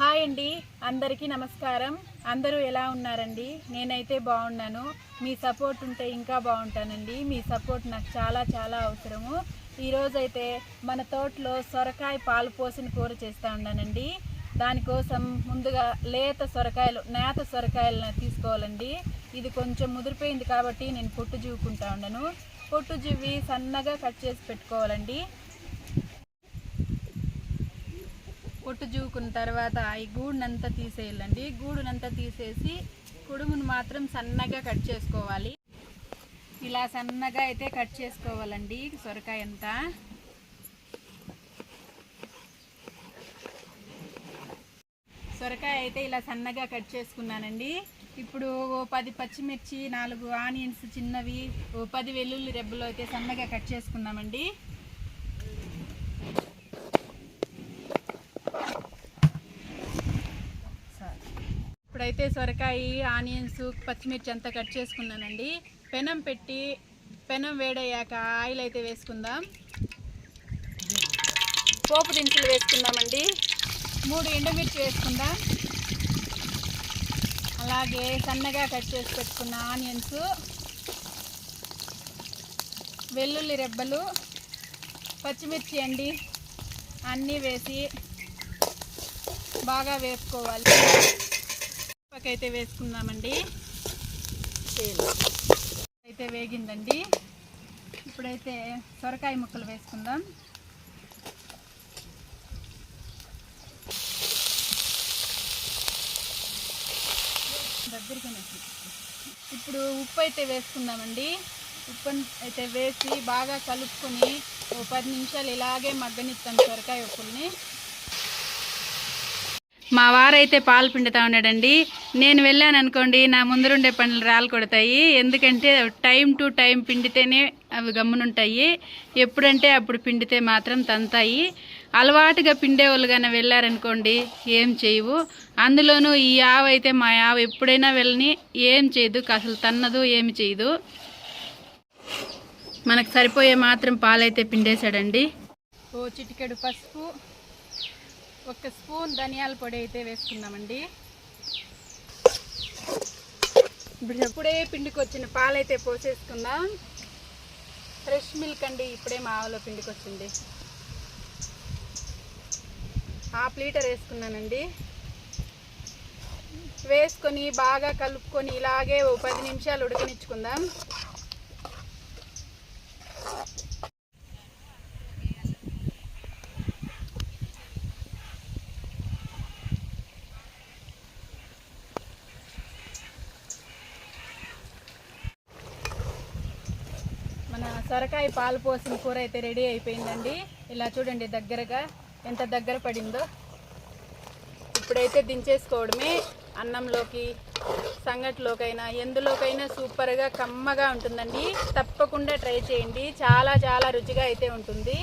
Hi అండి అందరికీ నమస్కారం. అందరూ ఎలా ఉన్నారండి? నేనైతే బాగున్నాను. మీ సపోర్ట్ ఉంటే ఇంకా బాగుంటానండి. మీ సపోర్ట్ నాకు చాలా చాలా అవసరము. ఈరోజైతే మన తోటలో సొరకాయ పాలు పోసిన కూర చేస్తూ ఉన్నానండి. దానికోసం ముందుగా లేత సొరకాయలు నేత సొరకాయలను తీసుకోవాలండి. ఇది కొంచెం ముదిరిపోయింది కాబట్టి నేను పొట్టు జీవుకుంటా ఉన్నాను. పొట్టు జీవి సన్నగా కట్ చేసి పెట్టుకోవాలండి. పొట్టు జూకున్న తర్వాత ఈ గూడునంతా తీసేయాలండి. గూడునంతా తీసేసి కుడుమును మాత్రం సన్నగా కట్ చేసుకోవాలి. ఇలా సన్నగా అయితే కట్ చేసుకోవాలండి సొరకాయ అంతా. సొరకాయ అయితే ఇలా సన్నగా కట్ చేసుకున్నానండి. ఇప్పుడు ఓ పది పచ్చిమిర్చి నాలుగు ఆనియన్స్ చిన్నవి ఓ పది వెల్లుల్లి రెబ్బలు అయితే సన్నగా కట్ చేసుకున్నామండి. ఇప్పుడైతే సొరకాయ ఆనియన్స్ పచ్చిమిర్చి అంతా కట్ చేసుకున్నానండి. పెనం పెట్టి పెనం వేడయ్యాక ఆయిల్ అయితే వేసుకుందాం. పోపు దినుసులు వేసుకుందామండి. మూడు ఎండుమిర్చి వేసుకుందాం. అలాగే సన్నగా కట్ చేసి పెట్టుకున్న ఆనియన్స్ వెల్లుల్లి రెబ్బలు పచ్చిమిర్చి అండి అన్నీ వేసి బాగా వేసుకోవాలి అయితే వేసుకుందామండి. అయితే వేగిందండి. ఇప్పుడైతే సొరకాయ ముక్కలు వేసుకుందాం. దగ్గరికి ఇప్పుడు ఉప్పు అయితే వేసుకుందామండి. ఉప్పు అయితే వేసి బాగా కలుపుకొని ఓ పది నిమిషాలు ఇలాగే మగ్గనిస్తాం సొరకాయ ఉప్పుల్ని. మా వారైతే పాలు పిండుతా ఉన్నాడండి. నేను వెళ్ళాను అనుకోండి నా ముందరుండే పనులు రాలు కొడతాయి. ఎందుకంటే టైం టు టైం పిండితేనే అవి గమ్మునుంటాయి. ఎప్పుడంటే అప్పుడు పిండితే మాత్రం తంతాయి. అలవాటుగా పిండేవాళ్ళుగానే కానీ వెళ్ళారనుకోండి ఏం చేయవు. అందులోనూ ఈ ఆవ అయితే మా ఆవ ఎప్పుడైనా వెళ్ళని ఏం చేయదు. అసలు తన్నదు ఏమి చేయదు. మనకు సరిపోయే మాత్రం పాలైతే పిండేశాడండి. ఓ చిటికెడు పసుపు. ఒక స్పూన్ ధనియాల పొడి అయితే వేసుకుందామండి. ఇప్పుడు ఇప్పుడే పిండికి వచ్చిన పాలైతే పోసేసుకుందాం. ఫ్రెష్ మిల్క్ అండి ఇప్పుడే మా ఆవులో పిండికి వచ్చింది హాఫ్ లీటర్ వేసుకున్నానండి. వేసుకొని బాగా కలుపుకొని ఇలాగే ఓ పది నిమిషాలు ఉడకనిచ్చుకుందాం. సొరకాయ పాలు పోసిన కూర అయితే రెడీ అయిపోయిందండి. ఇలా చూడండి దగ్గరగా ఎంత దగ్గర పడిందో. ఇప్పుడైతే దించేసుకోవడమే అన్నంలోకి సంగటిలోకైనా ఎందులోకైనా సూపర్గా కమ్మగా ఉంటుందండి. తప్పకుండా ట్రై చేయండి. చాలా చాలా రుచిగా అయితే ఉంటుంది.